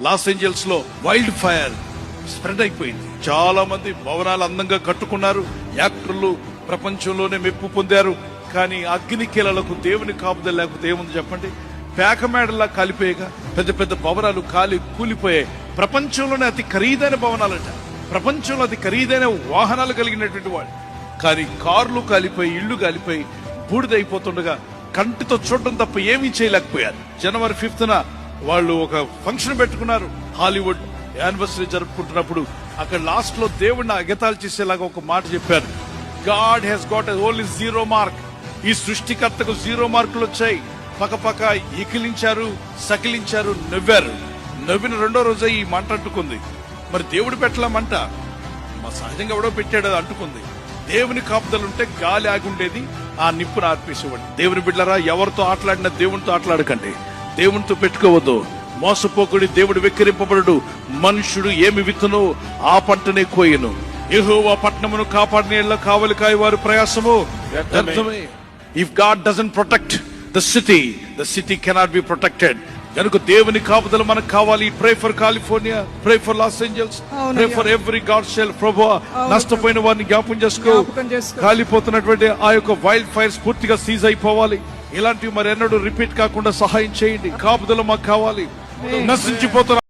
Loss ఏంజల్స్లో wild fire spread అయిపోయింది. చాలా మంది భవనాలు అందంగా కట్టుకున్నారు. యాక్టర్లు ప్రపంచంలోనే మెప్పు పొందారు. కానీ అగ్ని కీలలకు దేవుని కాపుదల లేకపోతే ఏముంది చెప్పండి? పేకమేడలా కాలిపోయేగా పెద్ద పెద్ద భవనాలు కాలి కూలిపోయాయి. ప్రపంచంలోనే అతి ఖరీదైన భవనాలట. ప్రపంచంలో అతి ఖరీదైన వాహనాలు కలిగినటువంటి వాడు కానీ కార్లు కాలిపోయి ఇళ్ళు కాలిపోయి బూడిదైపోతుండగా కంటితో చూడడం తప్ప ఏమీ చేయలేకపోయారు. జనవరి ఫిఫ్త్ వాళ్ళు ఒక ఫంక్షన్ పెట్టుకున్నారు. హాలీవుడ్ యానివర్సరీ జరుపుకుంటున్నప్పుడు అక్కడ లాస్ట్లో దేవుడిని అగతాలు చేసేలాగా ఒక మాట చెప్పారు. God has got only zero mark ఈ సృష్టికర్తకు జీరో మార్కులు వచ్చాయి. పక్కపక్క ఇకిలించారు సకిలించారు నవ్వారు. నవ్విన రెండో రోజే ఈ మంట అంటుకుంది. మరి దేవుడు పెట్టలేమంట మా సహజంగా ఎవడో పెట్టాడు అంటుకుంది. దేవుని కాపుదలు ఉంటే గాలి ఆగి ఉండేది ఆ నిప్పును ఆర్పేసేవాడు దేవుని బిడ్డరా ఎవరితో ఆటలాడినా దేవునితో ఆటలాడకండి. దేవునితో పెట్టుకోవద్దు. మోసపోకుడి దేవుడు వెక్కిరింపబడు మనుషుడు ఏమి విత్తును ఆ పంటనే కోయను. యెహోవా పట్టణమును కాపాడిన కావలి కాయ వారి ప్రయాసము వ్యర్థమే. If God doesn't protect the city the city cannot be protected కనుక దేవుని కాపుదల మనకు కావాలి. Pray for California pray for Los Angeles. Pray for every God shall ప్రభు నష్టపోయిన వారిని జ్ఞాపం చేసుకో. కాలిపోతున్నటువంటి ఆ యొక్క వైల్డ్ ఫైర్స్ పూర్తిగా సీజ్ అయిపోవాలి. ఇలాంటివి మరి ఎన్నడూ రిపీట్ కాకుండా సహాయం చేయండి. కాపుదల మాకు కావాలి. నశించిపోతున్న